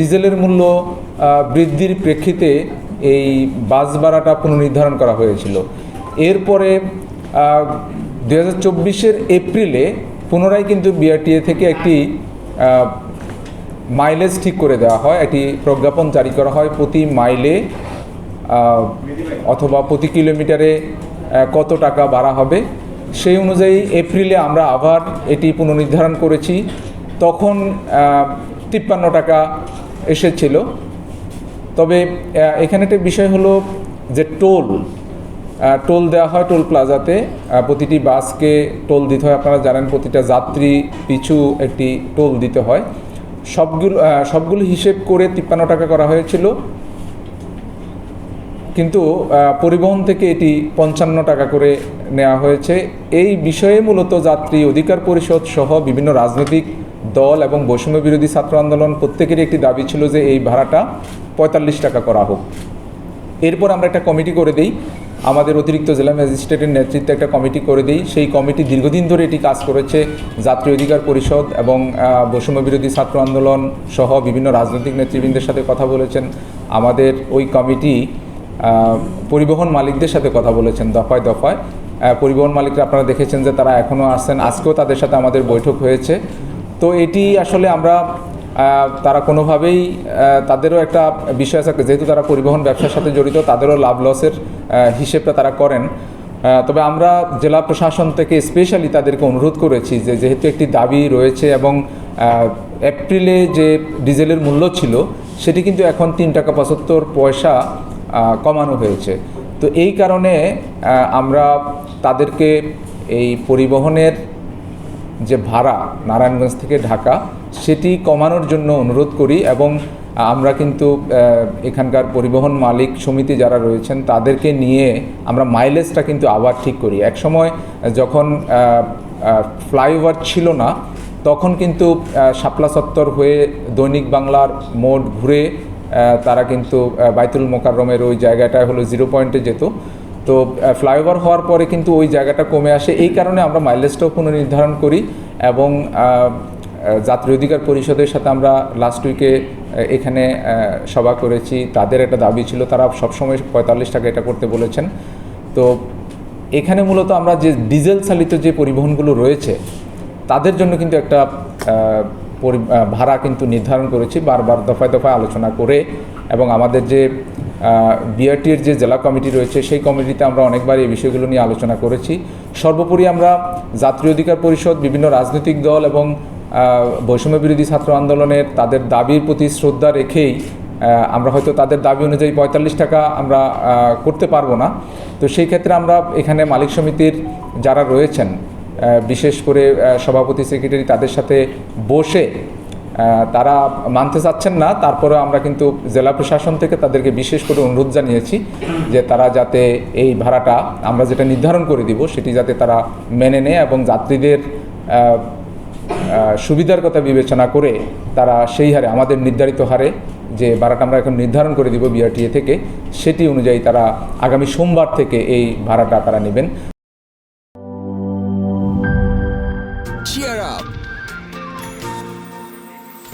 ডিজেলের মূল্য বৃদ্ধির প্রেক্ষিতে এই বাস ভাড়াটা পুনর্নির্ধারণ করা হয়েছিল। এরপরে দু হাজার চব্বিশের এপ্রিলে পুনরায় কিন্তু বিআরটিএ থেকে একটি মাইলেজ ঠিক করে দেওয়া হয়, একটি প্রজ্ঞাপন জারি করা হয় প্রতি মাইলে অথবা প্রতি কিলোমিটারে কত টাকা বাড়া হবে। সেই অনুযায়ী এপ্রিলে আমরা আবার এটি পুনর্নির্ধারণ করেছি। তখন তিপ্পান্ন টাকা এসেছিল। তবে এখানে একটা বিষয় হলো যে টোল টোল দেওয়া হয় টোল প্লাজাতে। প্রতিটি বাসকে টোল দিতে হয়। আপনারা জানেন প্রতিটা যাত্রী পিছু একটি টোল দিতে হয়। সবগুলো সবগুলো হিসেব করে তিপ্পান্ন টাকা করা হয়েছিল। কিন্তু পরিবহন থেকে এটি পঞ্চান্ন টাকা করে নেওয়া হয়েছে। এই বিষয়ে মূলত যাত্রী অধিকার পরিষদ সহ বিভিন্ন রাজনৈতিক দল এবং বৈষম্য বিরোধী ছাত্র আন্দোলন প্রত্যেকেরই একটি দাবি ছিল যে এই ভাড়াটা পঁয়তাল্লিশ টাকা করা হোক। এরপর আমরা একটা কমিটি করে দিই। আমাদের অতিরিক্ত জেলা ম্যাজিস্ট্রেটের নেতৃত্বে একটা কমিটি করে দিই। সেই কমিটি দীর্ঘদিন ধরে এটি কাজ করেছে। যাত্রী অধিকার পরিষদ এবং বৈষম্য বিরোধী ছাত্র আন্দোলন সহ বিভিন্ন রাজনৈতিক নেতৃবৃন্দের সাথে কথা বলেছেন। আমাদের ওই কমিটি পরিবহন মালিকদের সাথে কথা বলেছেন দফায় দফায়। পরিবহন মালিকরা আপনারা দেখেছেন যে তারা এখনও আসছেন আজকেও তাদের সাথে আমাদের বৈঠক হয়েছে। তো এটি আসলে আমরা তারা কোনোভাবেই তাদেরও একটা বিষয় আছে, যেহেতু তারা পরিবহন ব্যবসার সাথে জড়িত, তাদেরও লাভ লসের হিসেবটা তারা করেন। তবে আমরা জেলা প্রশাসন থেকে স্পেশালি তাদেরকে অনুরোধ করেছি যে, যেহেতু একটি দাবি রয়েছে এবং এপ্রিলে যে ডিজেলের মূল্য ছিল, সেটি কিন্তু এখন তিন টাকা পঁচাত্তর পয়সা কমানো হয়েছে। তো এই কারণে আমরা তাদেরকে এই পরিবহনের যে ভাড়া নারায়ণগঞ্জ থেকে ঢাকা, সেটি কমানোর জন্য অনুরোধ করি এবং আমরা কিন্তু এখানকার পরিবহন মালিক সমিতি যারা রয়েছেন, তাদেরকে নিয়ে আমরা মাইলেজটা কিন্তু আবার ঠিক করি। একসময় যখন ফ্লাইওভার ছিল না, তখন কিন্তু শাপলা চত্বর হয়ে দৈনিক বাংলার মোড় ঘুরে তারা কিন্তু বাইতুল মোকাররমের ওই জায়গাটায় হলো জিরো পয়েন্টে যেত। তো ফ্লাইওভার হওয়ার পরে কিন্তু ওই জায়গাটা কমে আসে। এই কারণে আমরা মাইলেজটাও পুনর্নির্ধারণ করি এবং যাত্রী অধিকার পরিষদের সাথে আমরা লাস্ট উইকে এখানে সভা করেছি। তাদের একটা দাবি ছিল, তারা সবসময় পঁয়তাল্লিশ টাকা এটা করতে বলেছেন। তো, এখানে মূলত আমরা যে ডিজেল চালিত যে পরিবহনগুলো রয়েছে, তাদের জন্য কিন্তু একটা ভাড়া কিন্তু নির্ধারণ করেছি। বারবার দফায় দফায় আলোচনা করে এবং আমাদের যে বিআরটির যে জেলা কমিটি রয়েছে, সেই কমিটিতে আমরা অনেকবার এই বিষয়গুলো নিয়ে আলোচনা করেছি। সর্বোপরি আমরা যাত্রী অধিকার পরিষদ, বিভিন্ন রাজনৈতিক দল এবং বৈষম্য বিরোধী ছাত্র আন্দোলনের তাদের দাবির প্রতি শ্রদ্ধা রেখেই আমরা হয়তো তাদের দাবি অনুযায়ী পঁয়তাল্লিশ টাকা আমরা করতে পারব না। তো সেই ক্ষেত্রে আমরা এখানে মালিক সমিতির যারা রয়েছেন বিশেষ করে সভাপতি, সেক্রেটারি তাদের সাথে বসে তারা মানতে চাচ্ছেন না তারপরে আমরা কিন্তু জেলা প্রশাসন থেকে তাদেরকে বিশেষ করে অনুরোধ জানিয়েছি যে তারা যাতে এই ভাড়াটা আমরা যেটা নির্ধারণ করে দিব, সেটি যাতে তারা মেনে নেয় এবং যাত্রীদের সুবিধার কথা বিবেচনা করে তারা সেই হারে, আমাদের নির্ধারিত হারে যে ভাড়াটা আমরা এখন নির্ধারণ করে দিব বিআরটিএ থেকে, সেটি অনুযায়ী তারা আগামী সোমবার থেকে এই ভাড়াটা তারা নেবেন!